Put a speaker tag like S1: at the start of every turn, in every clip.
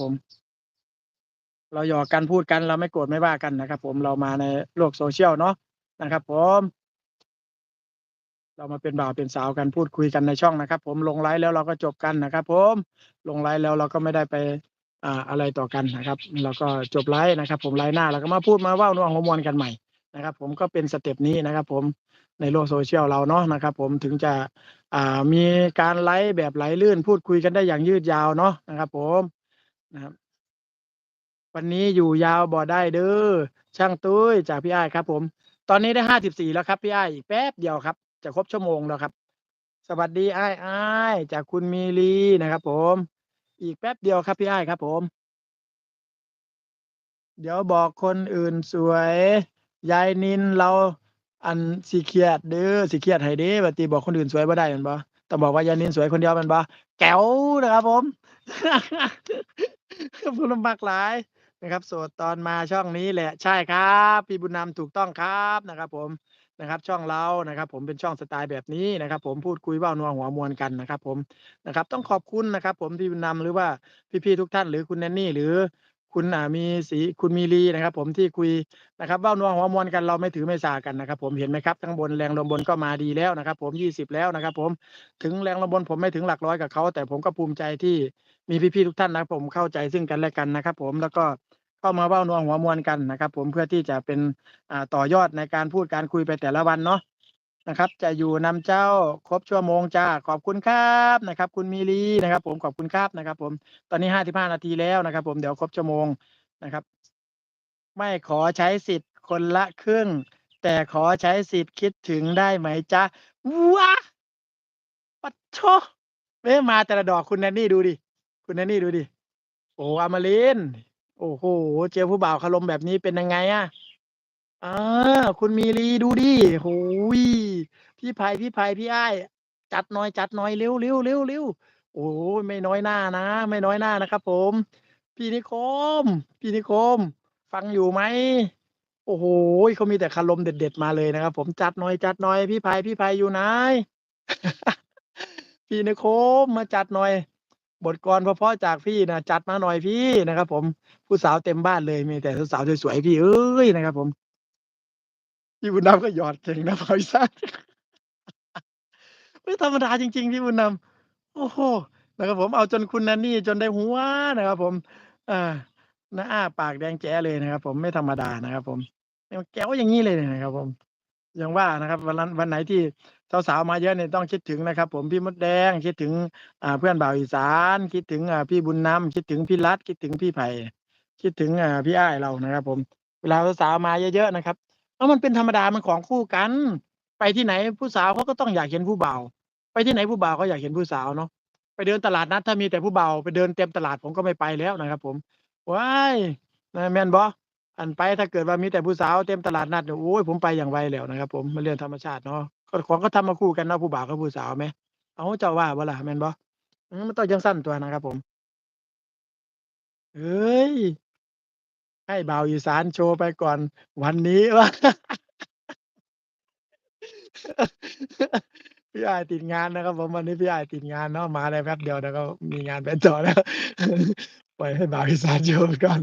S1: ผม เราหยอกกันพูดกันเราไม่โกรธไม่ว่ากันนะครับ ผมเรามาในโลกโซเชียลเนาะนะครับ ผม เรามาเป็นบ่าวเป็นสาวกันพูดคุยกันในช่องนะครับ ผมลงไลฟ์แล้วเราก็จบกันนะครับ ผมลงไลฟ์แล้วเราก็ไม่ได้ไปอ่าอะไรต่อกันนะครับเราก็จบไลฟ์นะครับ ผมไลฟ์หน้าเราก็มาพูดมาว่านัวหัวมวลกันใหม่นะครับ ผมก็เป็นสเต็ปนี้นะครับ ผมในโลกโซเชียลเราเนาะนะครับ ผมถึงจะอ่ามีการไลฟ์แบบไหลลื่นพูดคุยกันได้อย่างยืดยาวเนาะนะครับ ผม นะครับ วันนี้อยู่ยาวบ่ได้เด้อช่างตุ้ยจากพี่ไอ้ครับ ผม ตอนนี้ได้ห้าสิบสี่แล้วครับพี่ไอ้อีกแป๊บเดียวครับ จะครบชั่วโมงแล้วครับ สวัสดีไอ้ายอ้ายจากคุณมีลีนะครับ ผม อีกแป๊บเดียวครับพี่ไอ้ครับผม เดี๋ยวบอกคนอื่นสวยยายนินเราอันสีเครียดเด้อสีเครียดให้เด้บัดนี้บอกคนอื่นสวยบ่ได้แม่นบ่ต้องบอกว่ายายนินสวยคนเดียวม่นบ่แจ๋วนะครับผม ผู้ลำบากหลายนะครับโสดตอนมาช่องนี้แหละใช่ครับ พี่บุญนำถูกต้องครับนะครับผมนะครับช่องเรานะครับ ผมเป็นช่องสไตล์แบบนี้นะครับ ผมพูดคุยเว้านัวหัวมวลกันนะครับ ผมนะครับ ต้องขอบคุณนะครับ ผมพี่บุญนำหรือว่าพี่ๆทุกท่านหรือคุณแนนนี่หรือ คุณอ่ามีศรีคุณมีลีนะครับ ผมที่คุยนะครับเว้านัวหัวมวลกันเราไม่ถือไม่สากันนะครับ ผมเห็นไหมครับข้งบนแรงลมบนก็มาดีแล้วนะครับ ผมยี่สิบแล้วนะครับ ผมถึงแรงลมบนผมไม่ถึงหลักร้อยกับเขาแต่ผมก็ภูมิใจที่มีพี่ๆทุกท่านนะครับผมเข้าใจซึ่งกันและกันนะครับ ผมแล้วก็เข้ามาเว้านัวหัวมวลกันนะครับ ผมเพื่อที่จะเป็นอ่าต่อยอดในการพูดการคุยไปแต่ละวันเนาะ นะครับ จะอยู่นำเจ้าครบชั่วโมงจ้าขอบคุณครับนะครับ คุณมีลีนะครับ ผมขอบคุณครับนะครับ ผมตอนนี้ห้าสิบห้านาทีแล้วนะครับ ผมเดี๋ยวครบชั่วโมงนะครับ ไม่ขอใช้สิทธิ์คนละครึ่ง แต่ขอใช้สิทธิ์คิดถึงได้ไหมจ๊ะว้าปัดโชเว้มาแต่ละดอกคุณแนนนี่ดูดิคุณแนนนี่ดูดิโอ้อมรินโอ้โหเจอผู้บ่าวคารมแบบนี้เป็นยังไงอะ อา คุณมีลีดูดิ โอ้โฮ พี่ไผ่พี่ไผ่พี่อ้าย จัดหน่อย จัดหน่อย เร็วเร็วเร็วเร็วโอ้โฮ ไม่น้อยหน้านะ ไม่น้อยหน้านะครับผม พี่นิคม พี่นิคม ฟังอยู่ไหม โอ้โฮ เขามีแต่คารมเด็ด ๆ มาเลยนะครับผม จัดหน่อย จัดหน่อย พี่ไผ่พี่ไผ่อยู่ไหน พี่นิคม มาจัดหน่อย บทกลอนเพราะ ๆ จากพี่น่ะ จัดมาหน่อยพี่ นะครับผม ผู้สาวเต็มบ้านเลย มีแต่สาว ๆ สวย ๆ พี่เอ๊ย นะครับผม พี่บุญนำก็หยอดเก่งนะภาคอีสาน ไม่ธรรมดาจริง ๆ พี่บุญนำ โอ้โฮ นะครับผม เอาจนคุณแนนนี่จนได้หัวนะครับผม อาน่าอ้าปากแดงแจ๋เลยนะครับผม ไม่ธรรมดานะครับผม แจ๋วอย่างงี้เลยนะครับผม อย่างว่านะครับ วันนั้น วันไหนที่สาว ๆ มาเยอะเนี่ยต้องคิดถึงนะครับผม พี่มดแดง คิดถึง อ่า เพื่อนบ่าวอีสาน คิดถึง อ่า พี่บุญนำ คิดถึงพี่รัฐ คิดถึงพี่ไผ่ คิดถึง อ่า พี่อ้ายเรานะครับผม เวลาสาว ๆ มาเยอะ ๆ นะครับ อ้าวมันเป็นธรรมดามันของคู่กัน ไปที่ไหนผู้สาวเขาก็ต้องอยากเห็นผู้บ่าวไปที่ไหนผู้บ่าวก็อยากเห็นผู้สาวเนาะไปเดินตลาดนัดถ้ามีแต่ผู้บ่าวไปเดินเต็มตลาดผมก็ไม่ไปแล้วนะครับ ผมว้ายนะแมนบ่อันไปถ้าเกิดว่ามีแต่ผู้สาวเต็มตลาดนัดเนี่ยโอ๊ยผมไปอย่างไวแล้วนะครับ ผมมันเรื่องธรรมชาติเนาะของก็ทำมาคู่กันเนาะผู้บ่าวกับผู้สาวแหมเอ้าเจ้าว่าบ่ล่ะแมนบอมันต้องจังซั้นตัวนะครับผมเฮ้ย ให้บ่าวอีสานโชว์ไปก่อนวันนี้ว่าพี่อายติดงานนะครับ ผมวันนี้พี่อายติดงานเนาะมาได้แป๊บเดียวเดี๋ยวก็มีงานไปต่อแล้วปล่อยให้บ่าวอีสานโชว์ก่อน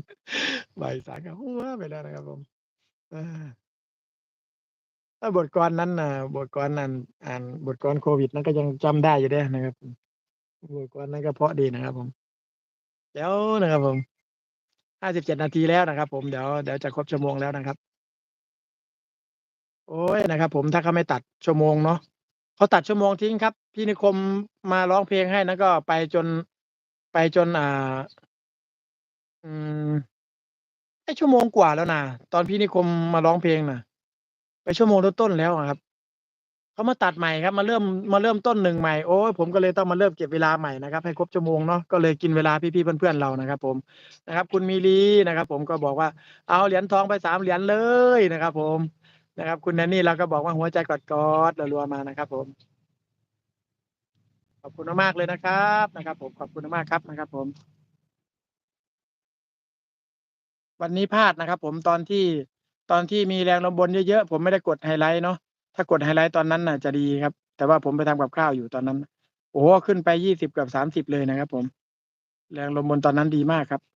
S1: บ่าวอีสานก็หัวไปแล้วนะครับ ผมถ้าบทกลอนนั้นนะบทกลอนนั้นอ่านบทกลอนโควิดนั้นก็ยังจำได้อยู่เดะนะครับบทกลอนนั้นก็เพราะดีนะครับ ผมแจ๋วนะครับผม 57นาทีแล้วนะครับ ผมเดี๋ยวเดี๋ยวจะครบชั่วโมงแล้วนะครับ โอ๊ยนะครับ ผมถ้าเขาไม่ตัดชั่วโมงเนาะเขาตัดชั่วโมงทิ้งครับ พี่นิคมมาร้องเพลงให้นั้นก็ไปจนไปจนอ่า อืมได้ชั่วโมงกว่าแล้วนะตอนพี่นิคมมาร้องเพลงนะไปชั่วโมงต้นๆแล้วครับ เขามาตัดใหม่ครับมาเริ่มมาเริ่มต้น1ใหม่โอ๊ยผมก็เลยต้องมาเริ่มเก็บเวลาใหม่นะครับให้ครบชั่วโมงเนาะก็เลยกินเวลาพี่ๆเพื่อนๆเรานะครับ ผมนะครับ คุณมีลีนะครับ ผมก็บอกว่าเอาเหรียญทองไป3เหรียญเลยนะครับ ผมนะครับ คุณแนนนี่เราก็บอกว่าหัวใจกอดๆรัวๆมานะครับ ผม ขอบคุณมากเลยนะครับนะครับ ผมขอบคุณมากครับนะครับ ผม วันนี้พลาดนะครับ ผมตอนที่ตอนที่มีแรงลมบนเยอะๆผมไม่ได้กดไฮไลต์เนาะ ถ้ากดไฮไลท์ตอนนั้นน่ะจะดีครับ แต่ว่าผมไปทำกับข้าวอยู่ตอนนั้น โอ้ขึ้นไป20เกือบ30เลยนะครับผม แรงลมบนตอนนั้นดีมากครับ